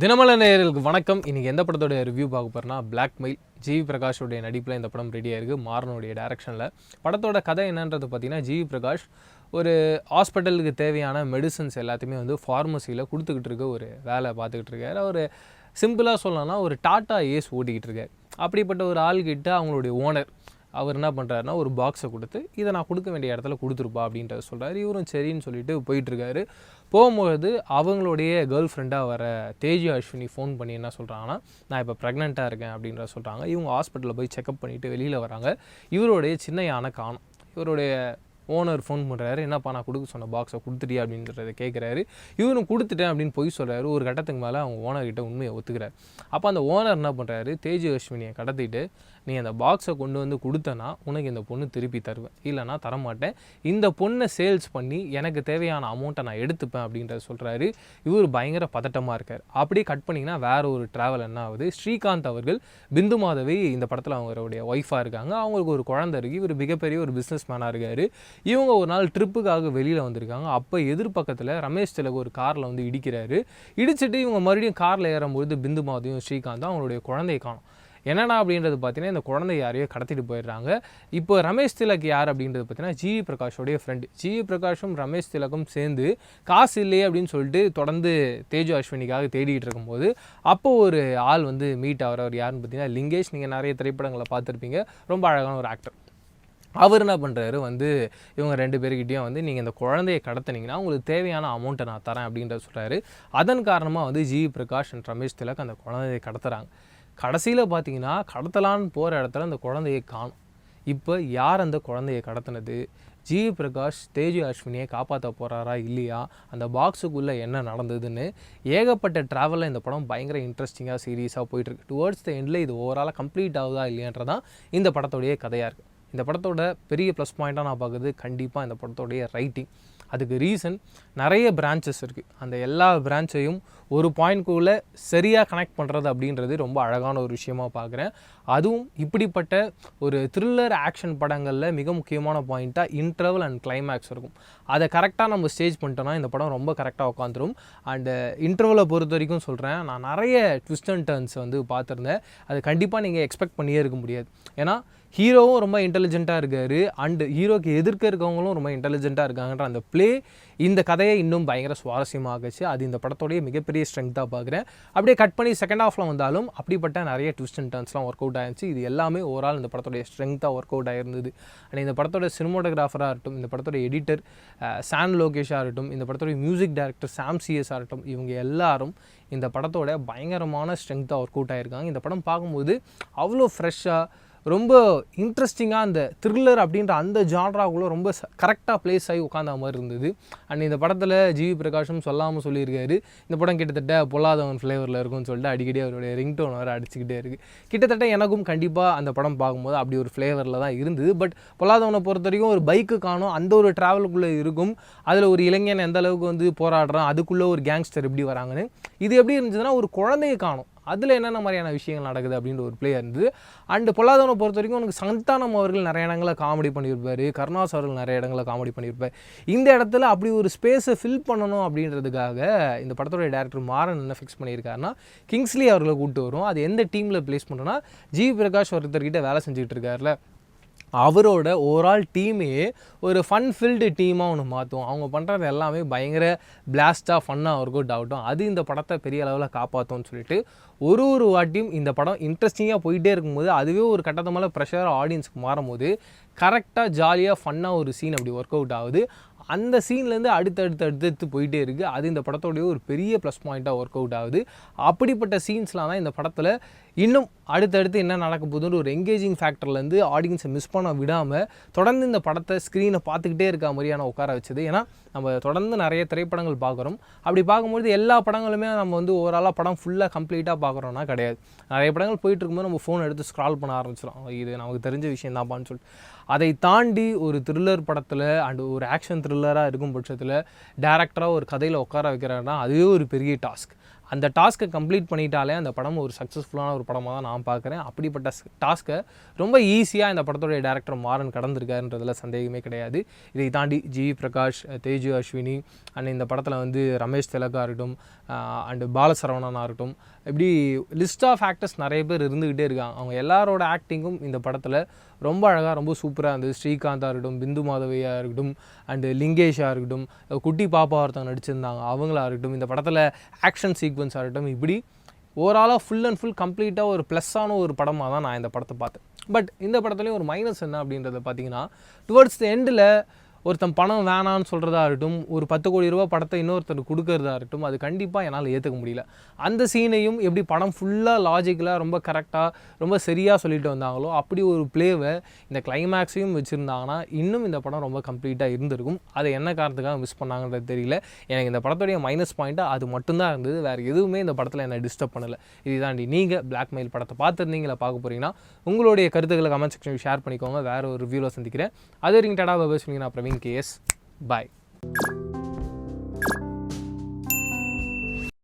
தினமல நேயர்களுக்கு வணக்கம். இன்றைக்கி எந்த படத்தோட ரிவ்யூ பார்க்க போகிறோன்னா பிளாக் மெயில் ஜிவி பிரகாஷோடைய நடிப்பில் இந்த படம் ரெடியாக இருக்குது மாறனுடைய டேரக்ஷனில் படத்தோட கதை என்னன்றது பார்த்தீங்கன்னா ஜிவி பிரகாஷ் ஒரு ஹாஸ்பிட்டலுக்கு தேவையான மெடிசன்ஸ் எல்லாத்தையுமே வந்து ஃபார்மசியில் கொடுத்துக்கிட்டு இருக்க ஒரு வேலை பார்த்துக்கிட்டு இருக்காரு. அவர் சிம்பிளாக சொல்லலாம்னா ஒரு டாட்டா ஏஸ் ஓட்டிக்கிட்டு இருக்காரு. அப்படிப்பட்ட ஒரு ஆள்கிட்ட அவங்களுடைய ஓனர் அவர் என்ன பண்ணுறாருன்னா ஒரு பாக்ஸை கொடுத்து இதை நான் கொடுக்க வேண்டிய இடத்துல கொடுத்துருப்பா அப்படின்றத சொல்கிறாரு இவரும் சரின்னு சொல்லிட்டு போயிட்டுருக்காரு போகும்போது அவங்களுடைய கேர்ள் ஃப்ரெண்டாக வர தேஜி அஸ்வினி ஃபோன் பண்ணி என்ன சொல்கிறாங்கன்னா நான் இப்போ ப்ரெக்னெண்ட்டாக இருக்கேன் அப்படின்ற சொல்கிறாங்க இவங்க ஹாஸ்பிட்டலில் போய் செக்அப் பண்ணிவிட்டு வெளியில் வராங்க. இவருடைய சின்ன யானை காணும். இவருடைய ஓனர் ஃபோன் பண்ணுறாரு என்னப்பா நான் கொடுக்க சொன்ன பாக்ஸை கொடுத்துட்டியா? அப்படின்றத கேட்குறாரு இவரும் கொடுத்துட்டேன் அப்படின்னு பொய் சொல்கிறாரு ஒரு கட்டத்துக்கு மேலே அவங்க ஓனர்கிட்ட உண்மையை ஒத்துக்கிறார். அப்போ அந்த ஓனர் என்ன பண்ணுறாரு தேஜி அஸ்வினியை கடத்திட்டு நீ அந்த பாக்ஸை கொண்டு வந்து கொடுத்தனா உனக்கு இந்த பொண்ணு திருப்பி தருவேன். இல்லைனா தரமாட்டேன். இந்த பொண்ணை சேல்ஸ் பண்ணி எனக்கு தேவையான அமௌண்ட்டை நான் எடுத்துப்பேன் அப்படின்றத சொல்கிறாரு இவர் பயங்கர பதட்டமாக இருக்கார். அப்படியே கட் பண்ணிங்கன்னா வேற ஒரு ட்ராவல் என்ன ஆகுது? ஸ்ரீகாந்த் அவர்கள் பிந்து மாதவி இந்த படத்தில் அவங்களுடைய ஒய்ஃபாக இருக்காங்க. அவங்களுக்கு ஒரு குழந்தை இருக்குது இவர் மிகப்பெரிய ஒரு பிஸ்னஸ் மேனாக இருக்கார். இவங்க ஒரு நாள் ட்ரிப்புக்காக வெளியில் வந்திருக்காங்க. அப்போ எதிர்பக்கத்தில் ரமேஷ் திலகு ஒரு காரில் வந்து இடிக்கிறாரு. இடிச்சிட்டு இவங்க மறுபடியும் காரில் ஏறும்போது பிந்து மாதவியும் ஸ்ரீகாந்தும் அவங்களுடைய குழந்தையை காணும். என்னடா அப்படின்றது பார்த்தீங்கன்னா இந்த குழந்தை யாரையோ கடத்திட்டு போயிடுறாங்க. இப்போ ரமேஷ் திலக் யார் அப்படின்றது பார்த்தீங்கன்னா ஜிவி பிரகாஷோடைய ஃப்ரெண்டு ஜிவி பிரகாஷும் ரமேஷ் திலக்கும் சேர்ந்து காசு இல்லையே அப்படின்னு சொல்லிட்டு தொடர்ந்து தேஜு அஸ்வினிக்காக தேடிட்டு இருக்கும்போது அப்போ ஒரு ஆள் வந்து மீட் ஆகிறவர் யாருன்னு பார்த்தீங்கன்னா லிங்கேஷ். நீங்கள் நிறைய திரைப்படங்களை பார்த்துருப்பீங்க. ரொம்ப அழகான ஒரு ஆக்டர் அவர் என்ன பண்ணுறாரு வந்து இவங்க ரெண்டு பேர்கிட்டையும் வந்து நீங்கள் இந்த குழந்தையை கடத்தினீங்கன்னா உங்களுக்கு தேவையான அமௌண்ட்டை நான் தரேன் அப்படின்றத சொல்கிறாரு அதன் காரணமாக வந்து ஜி பிரகாஷ் அண்ட் ரமேஷ் திலக் அந்த குழந்தையை கடத்துகிறாங்க கடைசியில் பார்த்தீங்கன்னா கடத்தலான்னு போகிற இடத்துல அந்த குழந்தையை காணும். இப்போ யார் அந்த குழந்தையை கடத்தினது? ஜி. பிரகாஷ் தேஜு அஸ்வினியை காப்பாற்ற போகிறாரா இல்லையா? அந்த பாக்ஸுக்குள்ளே என்ன நடந்ததுன்னு ஏகப்பட்ட ட்ராவலில் இந்த படம் பயங்கர இன்ட்ரெஸ்டிங்காக சீரியஸாக போயிட்டுருக்கு. டுவர்ட்ஸ் த எண்டில் இது ஓவராலாக கம்ப்ளீட் ஆகுதா இல்லையன்றதான் இந்த படத்துடைய கதையாக இருக்குது இந்த படத்தோட பெரிய ப்ளஸ் பாயிண்ட்டாக நான் பார்க்குறது கண்டிப்பாக இந்த படத்தோடைய ரைட்டிங் அதுக்கு ரீசன் நிறைய பிரான்ச்சஸ் இருக்குது அந்த எல்லா பிரான்ச்சையும் ஒரு பாயிண்ட்குள்ளே சரியாக கனெக்ட் பண்ணுறது அப்படின்றது ரொம்ப அழகான ஒரு விஷயமா பார்க்குறேன் அதுவும் இப்படிப்பட்ட ஒரு த்ரில்லர் ஆக்ஷன் படங்களில் மிக முக்கியமான பாயிண்ட்டாக இன்ட்ரவல் அண்ட் கிளைமேக்ஸ் இருக்கும். அதை கரெக்டாக நம்ம ஸ்டேஜ் பண்ணிட்டோம்னா இந்த படம் ரொம்ப கரெக்டாக உட்காந்துரும் அண்டு இன்டர்வலை பொறுத்த வரைக்கும் சொல்கிறேன் நான் நிறைய ட்விஸ்ட் அண்ட் டர்ன்ஸ் வந்து பார்த்துருந்தேன். அது கண்டிப்பாக நீங்கள் எக்ஸ்பெக்ட் பண்ணியே இருக்க முடியாது. ஏன்னா ஹீரோவும் ரொம்ப இன்டெலிஜென்ட்டாக இருக்கார். அண்டு ஹீரோக்கு எதிர்க்க இருக்கவங்களும் ரொம்ப இன்டெலிஜென்ட்டாக இருக்காங்கன்ற அந்த ப்ளே இந்த கதையை இன்னும் பயங்கர சுவாரஸ்யமாகச்சு அது இந்த படத்தோடைய மிகப்பெரிய ஸ்ட்ரெங்க்த்தாக பார்க்குறேன். அப்படியே கட் பண்ணி செகண்ட் ஹாஃபில் வந்தாலும் அப்படிப்பட்ட நிறைய ட்விஸ்ட் அண்ட் டர்ன்ஸ்லாம் ஒர்க் அவுட் ஆயிருந்துச்சு. இது எல்லாமே ஓவரால் இந்த படத்தோடைய ஸ்ட்ரெங்க்த்தாக ஒர்க் அவுட் ஆயிருந்தது. அண்ட் இந்த படத்தோட சினிமோட்டோகிராஃபராக இருக்கட்டும் இந்த படத்தோட எடிட்டர் சான் லோகேஷாக இருக்கட்டும் இந்த படத்தோடைய மியூசிக் டைரக்டர் சாம் சிஎஸாக இருக்கட்டும் இவங்க எல்லாரும் இந்த படத்தோட பயங்கரமான ஸ்ட்ரெங்க்த்தாக ஒர்க் அவுட் ஆயிருக்காங்க. இந்த படம் பார்க்கும்போது அவ்வளோ ஃப்ரெஷ்ஷாக ரொம்ப இன்ட்ரெஸ்டிங்காக அந்த த்ரில்லர் அப்படின்ற அந்த ஜான்ராக்குள்ளே ரொம்ப கரெக்டாக ப்ளேஸ் ஆகி உட்காந்த மாதிரி இருந்தது. அண்ட் இந்த படத்தில் ஜிவி பிரகாஷும் சொல்லாமல் சொல்லியிருக்காரு. இந்த படம் கிட்டத்தட்ட பொல்லாதவன் ஃப்ளேவரில் இருக்கும்னு சொல்லிட்டு அடிக்கடி அவருடைய ரிங்டோன் வர அடிச்சுக்கிட்டே இருக்குது கிட்டத்தட்ட எனக்கும் கண்டிப்பாக அந்த படம் பார்க்கும்போது அப்படி ஒரு ஃப்ளேவரில் தான் இருந்தது. பட் பொல்லாதவனை பொறுத்த வரைக்கும் ஒரு பைக்கு காணும் அந்த ஒரு ட்ராவலுக்குள்ளே இருக்கும். அதில் ஒரு இளைஞன் எந்த அளவுக்கு வந்து போராடுறான் அதுக்குள்ளே ஒரு கேங்ஸ்டர் எப்படி வராங்கன்னு. இது எப்படி இருந்துச்சுன்னா ஒரு குழந்தையை காணும். அதில் என்னென்ன மாதிரியான விஷயங்கள் நடக்குது அப்படின்ற ஒரு பிளேயர் இருந்தது. அண்டு பொல்லாதவனை பொறுத்த வரைக்கும் உனக்கு சந்தானம் அவர்கள் நிறைய இடங்களில் காமெடி பண்ணியிருப்பார். கருணாஸ் அவர்கள் நிறைய இடங்களில் காமெடி பண்ணியிருப்பார். இந்த இடத்துல அப்படி ஒரு ஸ்பேஸை ஃபில் பண்ணணும் அப்படின்றதுக்காக இந்த படத்தோடைய டேரக்டர் மாறன் என்ன ஃபிக்ஸ் பண்ணியிருக்காருன்னா கிங்ஸ்லி அவர்களை கூப்பிட்டு வரும். அது எந்த டீமில் ப்ளேஸ் பண்ணோன்னா ஜி பிரகாஷ் ஒருத்தர்கிட்ட வேலை செஞ்சுக்கிட்டு இருக்காருல. அவரோட ஓவரால் டீமே ஒரு ஃபன் ஃபில்டு டீமாக ஒன்று மாற்றும் அவங்க பண்ணுறது எல்லாமே பயங்கர பிளாஸ்டாக ஃபன்னாக ஒர்க் அவுட் ஆகட்டும் அது இந்த படத்தை பெரிய அளவில் காப்பாற்றும்னு சொல்லிட்டு ஒரு ஒரு வாட்டியும் இந்த படம் இன்ட்ரெஸ்டிங்காக போயிட்டே இருக்கும்போது அதுவே ஒரு கட்டத்தை மேலே ப்ரெஷராக ஆடியன்ஸ்க்கு மாறும்போது கரெக்டாக ஜாலியாக ஃபன்னாக ஒரு சீன் அப்படி ஒர்க் அவுட் ஆகுது. அந்த சீன்லேருந்து அடுத்தடுத்து அடுத்தடுத்து போயிட்டே இருக்குது அது இந்த படத்தோடைய ஒரு பெரிய ப்ளஸ் பாயிண்ட்டாக ஒர்க் அவுட் ஆகுது. அப்படிப்பட்ட சீன்ஸ்லாம் தான் இந்த படத்தில் இன்னும் அடுத்தடுத்து என்ன நடக்க போகுதுன்னு ஒரு எங்கேஜிங் ஃபேக்டர்லேருந்து ஆடியன்ஸை மிஸ் பண்ண விடாமல் தொடர்ந்து இந்த படத்தை ஸ்க்ரீனை பார்த்துக்கிட்டே இருக்க மாதிரியான உட்கார வச்சது. ஏன்னா நம்ம தொடர்ந்து நிறைய திரைப்படங்கள் பார்க்குறோம். அப்படி பார்க்கும்பொழுது எல்லா படங்களுமே நம்ம வந்து ஓவராலாக படம் ஃபுல்லாக கம்ப்ளீட்டாக பார்க்குறோன்னா கிடையாது. நிறைய படங்கள் போயிட்டு இருக்கும்போது நம்ம ஃபோன் எடுத்து ஸ்க்ரால் பண்ண ஆரம்பிச்சிடும் இது நமக்கு தெரிஞ்ச விஷயம் தான்ப்பான்னு சொல்லிட்டு. அதை தாண்டி ஒரு த்ரில்லர் படத்தில் அண்ட் ஒரு ஆக்ஷன் த்ரில்லராக இருக்கும் பட்சத்தில் டேரக்டராக ஒரு கதையில் உட்கார வைக்கிறாங்கன்னா அதுவே ஒரு பெரிய டாஸ்க் அந்த டாஸ்க்கை கம்ப்ளீட் பண்ணிட்டாலே அந்த படம் ஒரு சக்ஸஸ்ஃபுல்லான ஒரு படமாக தான் நான் பார்க்குறேன். அப்படிப்பட்ட டாஸ்க்கை ரொம்ப ஈஸியாக இந்த படத்துடைய டேரக்டர் மாறன் கடந்திருக்காருன்றதுல சந்தேகமே கிடையாது. இதை தாண்டி ஜிவி பிரகாஷ் தேஜு அஸ்வினி அண்ட் இந்த படத்தில் வந்து ரமேஷ் திலகா இருக்கட்டும் அண்டு பாலசரவணனாக இருக்கட்டும் இப்படி லிஸ்ட் ஆஃப் ஆக்டர்ஸ் நிறைய பேர் இருந்துக்கிட்டே இருக்காங்க. அவங்க எல்லாரோட ஆக்டிங்கும் இந்த படத்தில் ரொம்ப அழகாக ரொம்ப சூப்பராக இருந்தது. ஸ்ரீகாந்தாக இருக்கட்டும் பிந்து மாதவியாக இருக்கட்டும் அண்டு லிங்கேஷாக இருக்கட்டும் குட்டி பாப்பா ஒருத்தவங்க நடிச்சிருந்தாங்க அவங்களாக இருக்கட்டும் இந்த படத்தில் ஆக்ஷன் சீக்வன்ஸ் ஆகட்டும் இப்படி ஓவராலாக ஃபுல் அண்ட் ஃபுல் கம்ப்ளீட்டாக ஒரு ப்ளஸ்ஸான ஒரு படமாக தான் நான் இந்த படத்தை பார்த்தேன். பட் இந்த படத்துலேயும் ஒரு மைனஸ் என்ன அப்படின்றத பார்த்தீங்கன்னா டுவர்ட்ஸ் த எண்டில் ஒருத்தன் பணம் வேணான்னு சொல்கிறதா இருக்கட்டும் ஒரு பத்து கோடி ரூபா படத்தை இன்னொருத்தர் கொடுக்கறதா இருக்கட்டும் அது கண்டிப்பாக என்னால் ஏற்றுக்க முடியல. அந்த சீனையும் எப்படி படம் ஃபுல்லாக லாஜிக்கலாக ரொம்ப கரெக்டாக ரொம்ப சரியாக சொல்லிட்டு வந்தாங்களோ அப்படி ஒரு ப்ளேவை இந்த கிளைமேக்ஸையும் வச்சுருந்தாங்கன்னா இன்னும் இந்த படம் ரொம்ப கம்ப்ளீட்டாக இருந்திருக்கும். அதை என்ன காரணத்துக்காக மிஸ் பண்ணாங்கன்றது தெரியல. எனக்கு இந்த படத்துடைய மைனஸ் பாயிண்ட்டாக அது மட்டும்தான் இருந்தது. வேறு எதுவுமே இந்த படத்தில் என்னை டிஸ்டர்ப் பண்ணலை. இதுதாண்டி நீங்கள் பிளாக்மெயில் படத்தை பார்த்துருந்தீங்களா பார்க்க போகிறீங்கன்னா உங்களுடைய கருத்துக்களை கமெண்ட் செக்ஷனில் ஷேர் பண்ணிக்கோங்க. வேறு ஒரு ரிவ்யூவில் சந்திக்கிறேன். அது வரைக்கும் டடா பாபா சொன்னீங்கன்னா in case. Bye.